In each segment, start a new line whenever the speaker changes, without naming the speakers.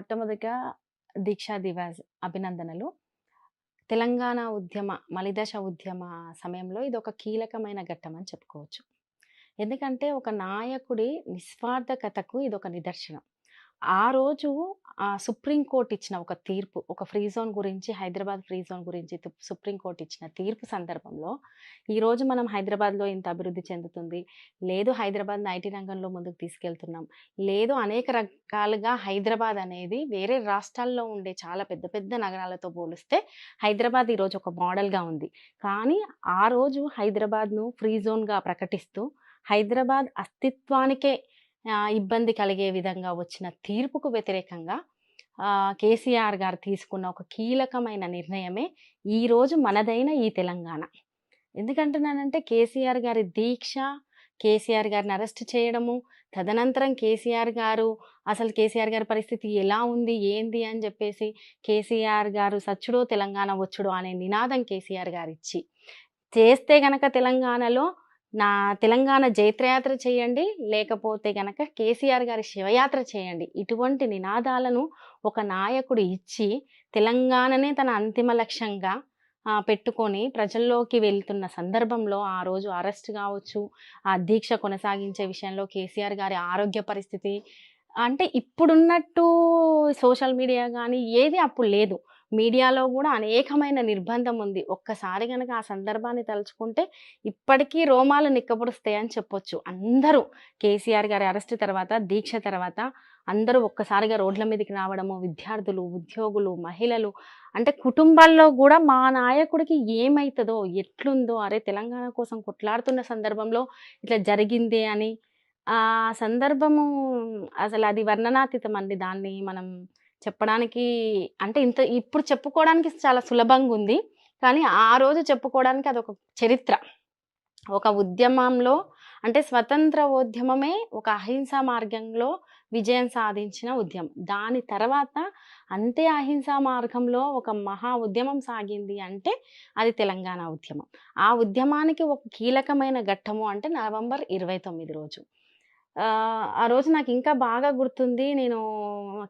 మొట్టమొదటిగా దీక్షా దివాస్ అభినందనలు. తెలంగాణ ఉద్యమ, మలిదశ ఉద్యమ సమయంలో ఇది ఒక కీలకమైన ఘట్టం అని చెప్పుకోవచ్చు. ఎందుకంటే ఒక నాయకుడి నిస్వార్థకతకు ఇది ఒక నిదర్శనం. ఆ రోజు ఆహ్, సుప్రీం కోర్ట్ ఇచ్చిన ఒక తీర్పు, ఒక ఫ్రీ జోన్ గురించి హైదరాబాద్ ఫ్రీ జోన్ గురించి సుప్రీంకోర్టు సుప్రీం కోర్ట్ ఇచ్చిన తీర్పు సందర్భంలో, ఈరోజు మనం హైదరాబాద్‌లో ఇంత అభివృద్ధి చెందుతుంది. లేదు హైదరాబాద్‌ని ఐటీ రంగంలో ముందుకు తీసుకెళ్తున్నాం. లేదు అనేక రకాలుగా హైదరాబాద్ అనేది వేరే రాష్ట్రాల్లో ఉండే చాలా పెద్ద పెద్ద నగరాలతో పోలిస్తే హైదరాబాద్ ఈరోజు ఒక మోడల్‌గా ఉంది. కానీ ఆ రోజు హైదరాబాద్‌ను ఫ్రీ జోన్‌గా ప్రకటిస్తూ హైదరాబాద్ అస్తిత్వానికే ఇబ్బంది కలిగే విధంగా వచ్చిన తీర్పుకు వ్యతిరేకంగా కేసీఆర్ గారు తీసుకున్న ఒక కీలకమైన నిర్ణయమే ఈరోజు మనదైన ఈ తెలంగాణ. ఎందుకంటున్నానంటే కేసీఆర్ గారి దీక్ష, కేసీఆర్ గారిని అరెస్ట్ చేయడము, తదనంతరం కేసీఆర్ గారు అసలు కేసీఆర్ గారి పరిస్థితి ఎలా ఉంది, ఏంది అని చెప్పేసి కేసీఆర్ గారు సచ్చుడో తెలంగాణ వచ్చుడో అనే నినాదం కేసీఆర్ గారు ఇచ్చి చేస్తే గనక తెలంగాణలో నా తెలంగాణ జైత్రయాత్ర చేయండి. లేకపోతే గనక కేసీఆర్ గారి శివయాత్ర చేయండి. ఇటువంటి నినాదాలను ఒక నాయకుడు ఇచ్చి తెలంగాణనే తన అంతిమ లక్ష్యంగా పెట్టుకొని ప్రజల్లోకి వెళ్తున్న సందర్భంలో ఆ రోజు అరెస్ట్ కావచ్చు, ఆ దీక్ష కొనసాగించే విషయంలో కేసీఆర్ గారి ఆరోగ్య పరిస్థితి అంటే ఇప్పుడున్నట్టు సోషల్ మీడియా కానీ ఏది అప్పుడు లేదు. మీడియాలో కూడా అనేకమైన నిర్బంధం ఉంది. ఒక్కసారి కనుక ఆ సందర్భాన్ని తలుచుకుంటే ఇప్పటికీ రోమాలు నిక్కపొడుస్తాయని చెప్పొచ్చు. అందరూ కేసీఆర్ గారి అరెస్ట్ తర్వాత, దీక్ష తర్వాత అందరూ ఒక్కసారిగా రోడ్ల మీదకి రావడము, విద్యార్థులు, ఉద్యోగులు, మహిళలు అంటే కుటుంబాల్లో కూడా మా నాయకుడికి ఏమవుతుందో ఎట్లుందో, అరే తెలంగాణ కోసం కొట్లాడుతున్న సందర్భంలో ఇట్లా జరిగిందే అని ఆ సందర్భము అసలు అది వర్ణనాతీతం అండి. దాన్ని మనం చెప్పడానికి అంటే ఇంత ఇప్పుడు చెప్పుకోవడానికి చాలా సులభంగా ఉంది కానీ ఆ రోజు చెప్పుకోవడానికి అదొక చరిత్ర. ఒక ఉద్యమంలో అంటే స్వతంత్ర ఉద్యమమే ఒక అహింసా మార్గంలో విజయం సాధించిన ఉద్యమం. దాని తర్వాత అంతే అహింసా మార్గంలో ఒక మహా ఉద్యమం సాగింది అంటే అది తెలంగాణ ఉద్యమం. ఆ ఉద్యమానికి ఒక కీలకమైన ఘట్టము అంటే నవంబర్ 29 రోజు. ఆ రోజు నాకు ఇంకా బాగా గుర్తుంది. నేను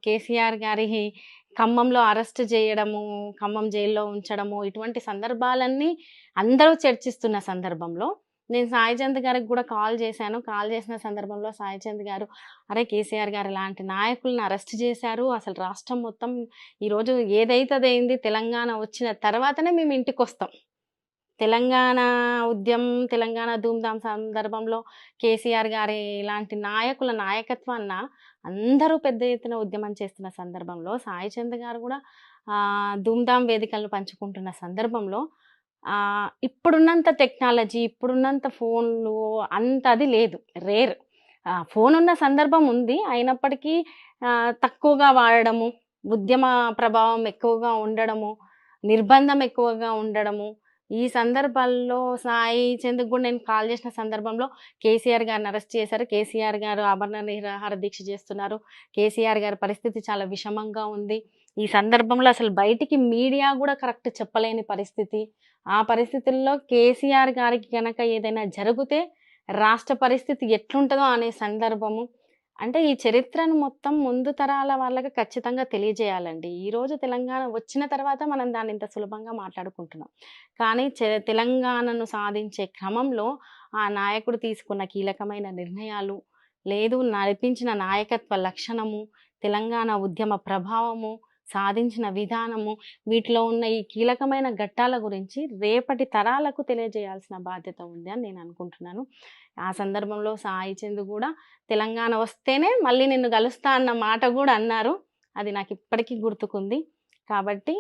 కేసీఆర్ గారి ఖమ్మంలో అరెస్ట్ చేయడము, ఖమ్మం జైల్లో ఉంచడము ఇటువంటి సందర్భాలన్నీ అందరూ చర్చిస్తున్న సందర్భంలో నేను సాయిచంద్ గారికి కూడా కాల్ చేశాను. కాల్ చేసిన సందర్భంలో సాయిచంద్ గారు, "అరే! కేసీఆర్ గారు ఇలాంటి నాయకుల్ని అరెస్ట్ చేశారు. అసలు రాష్ట్రం మొత్తం ఈరోజు ఏదైతే అయింది తెలంగాణ వచ్చిన తర్వాతనే మేము ఇంటికొస్తాం. తెలంగాణ ఉద్యమం, తెలంగాణ ధూమ్ధామ్ సందర్భంలో కేసీఆర్ గారి ఇలాంటి నాయకుల నాయకత్వాన్న అందరూ పెద్ద ఎత్తున ఉద్యమం చేస్తున్న సందర్భంలో సాయిచంద్ గారు కూడా ధూమ్ధామ్ వేదికలను పంచుకుంటున్న సందర్భంలో ఇప్పుడున్నంత టెక్నాలజీ, ఇప్పుడున్నంత ఫోన్లు అంత అది లేదు. రేర్. ఫోన్ ఉన్న సందర్భం ఉంది. అయినప్పటికీ తక్కువగా వాడడము, ఉద్యమ ప్రభావం ఎక్కువగా ఉండడము, నిర్బంధం ఎక్కువగా ఉండడము. ఈ సందర్భాల్లో సాయి చంద్‌కి కూడా నేను కాల్ చేసిన సందర్భంలో కేసీఆర్ గారిని అరెస్ట్ చేశారు. కేసీఆర్ గారు ఆభరణ నిరాహార దీక్ష చేస్తున్నారు. కేసీఆర్ గారి పరిస్థితి చాలా విషమంగా ఉంది. ఈ సందర్భంలో అసలు బయటికి మీడియా కూడా కరెక్ట్ చెప్పలేని పరిస్థితి. ఆ పరిస్థితుల్లో కేసీఆర్ గారికి కనుక ఏదైనా జరిగితే రాష్ట్ర పరిస్థితి ఎట్లుంటుందో అనే సందర్భము. అంటే ఈ చరిత్రను మొత్తం ముందు తరాల వాళ్ళకి ఖచ్చితంగా తెలియజేయాలండి. ఈరోజు తెలంగాణ వచ్చిన తర్వాత మనం దాన్ని ఇంత సులభంగా మాట్లాడుకుంటున్నాం. కానీ చె తెలంగాణను సాధించే క్రమంలో ఆ నాయకుడు తీసుకున్న కీలకమైన నిర్ణయాలు, లేదు నడిపించిన నాయకత్వ లక్షణము, తెలంగాణ ఉద్యమ ప్రభావము, సాధించిన విధానము, వీటిలో ఉన్న ఈ కీలకమైన ఘట్టాల గురించి రేపటి తరాలకు తెలియజేయాల్సిన బాధ్యత ఉంది అని నేను అనుకుంటున్నాను. ఆ సందర్భంలో సాయి చంద్ కూడా తెలంగాణ వస్తేనే మళ్ళీ నిన్ను కలుస్తా అన్న మాట కూడా అన్నారు. అది నాకు ఇప్పటికీ గుర్తుకుంది. కాబట్టి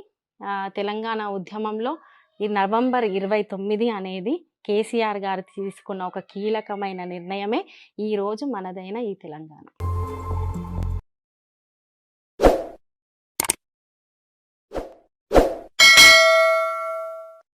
తెలంగాణ ఉద్యమంలో ఈ నవంబర్ 29 అనేది కేసీఆర్ గారు తీసుకున్న ఒక కీలకమైన నిర్ణయమే ఈరోజు మనదైన ఈ తెలంగాణ.